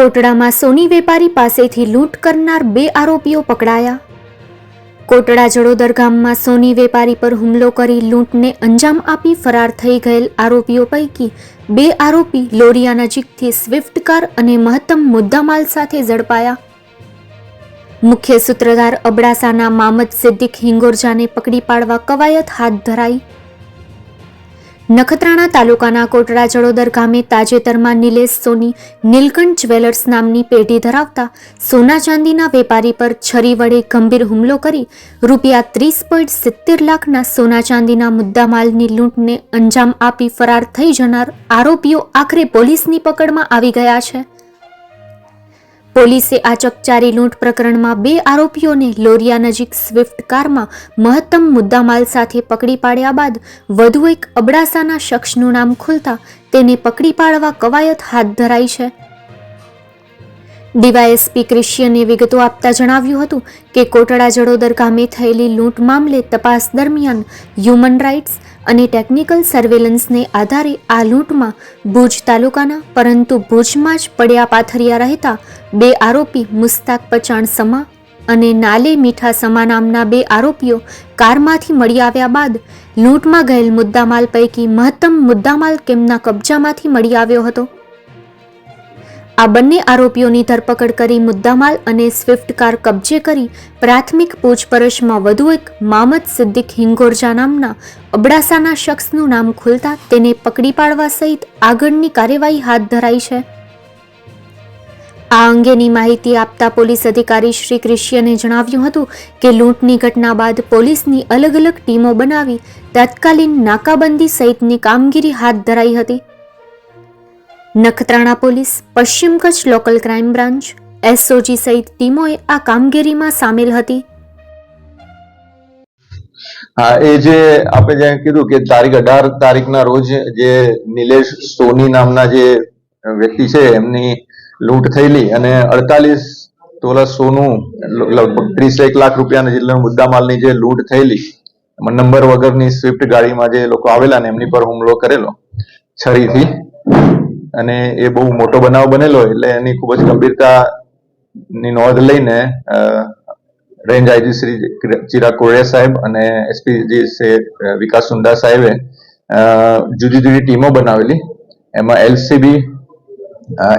કોટડામાં સોની વેપારી પાસેથી લૂંટ કરનાર બે આરોપીઓ પકડાયા. કોટડા જડોદર ગામમાં સોની વેપારી પર હુમલો કરી લૂંટને અંજામ આપી ફરાર થઈ ગયેલ આરોપીઓ પૈકી બે આરોપી લોરિયા નજીકથી સ્વિફ્ટ કાર અને મહત્તમ મુદ્દામાલ સાથે ઝડપાયા. મુખ્ય સૂત્રધાર અબડાસાના મામદ સિદ્દીક હિંગોરજાને પકડી પાડવા કવાયત હાથ ધરાઈ. નખત્રાણા તાલુકાના કોટડા જડોદર ગામે તાજેતરમાં નિલેશ સોની નીલકંઠ જ્વેલર્સ નામની પેઢી ધરાવતા સોના ચાંદીના વેપારી પર છરી વડે ગંભીર હુમલો કરી રૂપિયા ત્રીસ પોઈન્ટ સિત્તેર લાખના સોના ચાંદીના મુદ્દામાલની લૂંટને અંજામ આપી ફરાર થઈ જનાર આરોપીઓ આખરે પોલીસની પકડમાં આવી ગયા છે. પોલીસે આ ચકચારી લૂંટ પ્રકરણમાં બે આરોપીઓને લોરિયા નજીક સ્વિફ્ટ કારમાં મહત્તમ મુદ્દામાલ સાથે પકડી પાડ્યા બાદ વધુ એક અબડાસાના શખ્સનું નામ ખુલતા તેને પકડી પાડવા કવાયત હાથ ધરાઈ છે. ડીવાયએસપી ક્રિશ્ચિયને વિગતો આપતા જણાવ્યું હતું કે કોટડા જડોદર ગામે થયેલી લૂંટ મામલે તપાસ દરમિયાન હ્યુમન રાઇટ્સ અને ટેકનિકલ સર્વેલન્સને આધારે આ લૂંટમાં ભુજ તાલુકાના, પરંતુ ભુજમાં જ પડ્યા પાથરિયા રહેતા બે આરોપી મુસ્તાક પચાણ સમા અને નાલે મીઠા સમા નામના બે આરોપીઓ કારમાંથી મળી આવ્યા બાદ લૂંટમાં ગયેલ મુદ્દામાલ પૈકી મહત્તમ મુદ્દામાલ કેમના કબજામાંથી મળી આવ્યો હતો? આ બંને આરોપીઓની ધરપકડ કરી મુદ્દામાલ અને સ્વિફ્ટ કાર કબજે કરી પ્રાથમિક પૂછપરછમાં વધુ એક મામદ સિદ્દીક હિંગોરજા નામના અબડાસાના શખ્સનું નામ ખુલતા તેને પકડી પાડવા સહિત આગળની કાર્યવાહી હાથ ધરાઈ છે. આ અંગેની માહિતી આપતા પોલીસ અધિકારી શ્રી ક્રિશ્યને જણાવ્યું હતું કે લૂંટની ઘટના બાદ પોલીસની અલગ અલગ ટીમો બનાવી તત્કાલીન નાકાબંધી સહિતની કામગીરી હાથ ધરાઈ હતી. નખત્રાણા પોલીસ, પશ્ચિમ Kutch local crime branch SOG સહિત ટીમોએ આ કામગીરીમાં સામેલ હતી. હા, એ જે આપણે જે કીધું કે તારીખ અઢાર તારીખના રોજ જે નિલેશ સોની નામના જે વ્યક્તિ છે, એમની લૂંટ થયેલી અને અડતાલીસ તોલા સોનું, લગભગ ત્રીસ એક લાખ રૂપિયાના જેટલા મુદ્દામાલની જે લૂંટ થયેલી નંબર વગરની સ્વિફ્ટ ગાડીમાં જે લોકો આવેલા ને એમની પર હુમલો કરેલો છરીથી. અને એ બહુ મોટો બનાવ બનેલો એટલે એની ખૂબ જ ગંભીરતાની નોંધ લઈને રેન્જ આઈજી શ્રી ચિરાગ કોળિયા સાહેબ અને એસપીજી શ્રી વિકાસ સુંડા સાહેબે જુદી જુદી ટીમો બનાવેલી. એમાં એલસીબી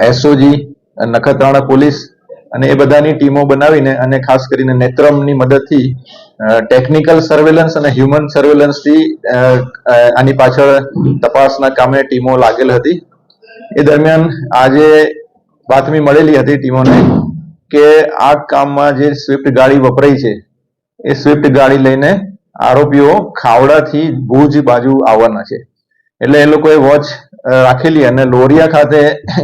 એસઓજી નખત્રાણા પોલીસ અને એ બધાની ટીમો બનાવીને અને ખાસ કરીને નેત્રમની મદદથી ટેકનિકલ સર્વેલન્સ અને હ્યુમન સર્વેલન્સથી આની પાછળ તપાસના કામે ટીમો લાગેલ હતી. એ દરમિયાન આજે બાતમી મળેલી હતી ટીમોને કે આ કામમાં જે સ્વિફ્ટ ગાડી વપરાઈ છે, એ સ્વિફ્ટ ગાડી લઈને આરોપીઓ ખાવડાથી ભુજ બાજુ આવવાના છે. એટલે એ લોકોએ વોચ રાખેલી અને લોરિયા ખાતે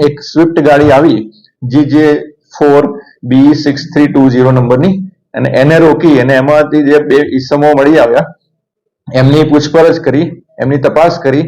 એક સ્વિફ્ટ ગાડી આવી, G J four B six three two zero નંબરની, અને એને રોકી અને એમાંથી જે બે ઈસમો મળી આવ્યા, એમની પૂછપરછ કરી, એમની તપાસ કરી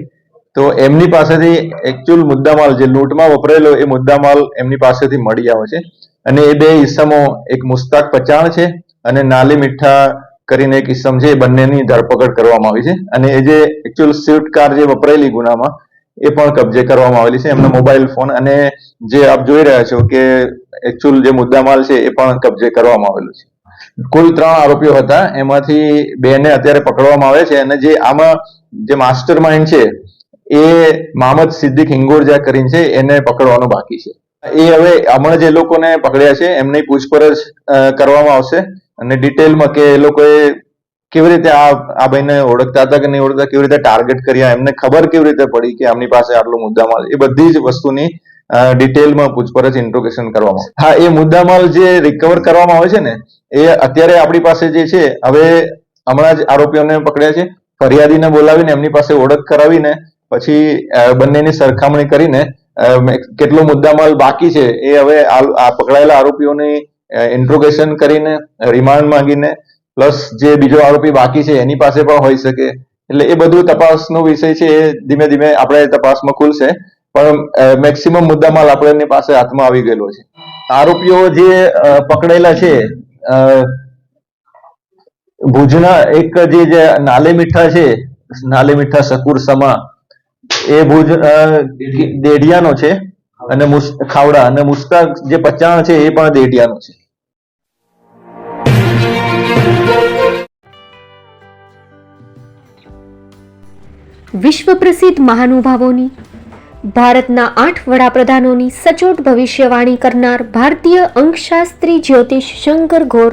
તો એમની પાસેથી એકચ્યુઅલ મુદ્દામાલ જે લૂંટમાં વપરાયેલો એ મુદ્દામાલ એમની પાસેથી મળી આવે છે. અને એ બે ઈસમો, એક મુસ્તાક પચાણ છે અને નાલી મીઠા કરીને એક ઈસમ છે, એ બંનેની ધરપકડ કરવામાં આવી છે. અને એ જે એકચ્યુઅલ સ્વિફ્ટ કાર જે વપરાયેલી ગુનામાં, એ પણ કબજે કરવામાં આવેલી છે. એમનો મોબાઈલ ફોન અને જે આપ જોઈ રહ્યા છો કે એકચ્યુઅલ જે મુદ્દામાલ છે, એ પણ કબજે કરવામાં આવેલું છે. કુલ ત્રણ આરોપીઓ હતા. એમાંથી બે ને અત્યારે પકડવામાં આવે છે અને જે આમાં જે માસ્ટર માઇન્ડ છે એ મામદ સિદ્દીક હિંગોરજા કરીને છે, એને પકડવાનું બાકી છે. એ હવે હમણાં જે લોકોને પકડ્યા છે, એમની પૂછપરછ કરવામાં આવશે અને ડિટેલમાં કે એ લોકોએ કેવી રીતે આ આ ભાઈને ઓળખતા હતા કે નહીં ઓળખતા, કેવી રીતે ટાર્ગેટ કર્યા, એમને ખબર કેવી રીતે પડી કે આમની પાસે આટલો મુદ્દામાલ? એ બધી જ વસ્તુની ડિટેલમાં પૂછપરછ, ઇન્ટ્રોગેશન કરવામાં. હા, એ મુદ્દામાલ જે રિકવર કરવામાં આવે છે ને, એ અત્યારે આપણી પાસે જે છે, હવે હમણાં જ આરોપીઓને પકડ્યા છે. ફરિયાદીને બોલાવીને એમની પાસે ઓળખ કરાવીને પછી બંનેની સરખામણી કરીને કેટલો મુદ્દામાલ બાકી છે એ હવે આ પકડાયેલા આરોપીઓની ઇન્ટ્રોગેશન કરીને રિમાન્ડ માંગીને પ્લસ જે બીજો આરોપી બાકી છે એની પાસે પણ હોઈ શકે. એટલે એ બધું તપાસનો વિષય છે, એ ધીમે ધીમે આપણે તપાસમાં ખુલશે. પણ મેક્સિમમ મુદ્દામાલ આપણે એમની પાસે હાથમાં આવી ગયેલો છે. આરોપીઓ જે પકડેલા છે ભુજના એક જે નાલે મીઠા છે, નાલે મીઠા સકુર સમા એ ભુજ અ, દેડિયાનો છે અને ખાવડા અને મુસ્તાક જે પચાણ છે એ પણ દેટિયાનું છે. વિશ્વ પ્રસિદ્ધ મહાનુભાવોની ભારતના આઠ વડાપ્રધાનોની સચોટ ભવિષ્યવાણી કરનાર ભારતીય અંકશાસ્ત્રી જ્યોતિષ શંકર ઘોર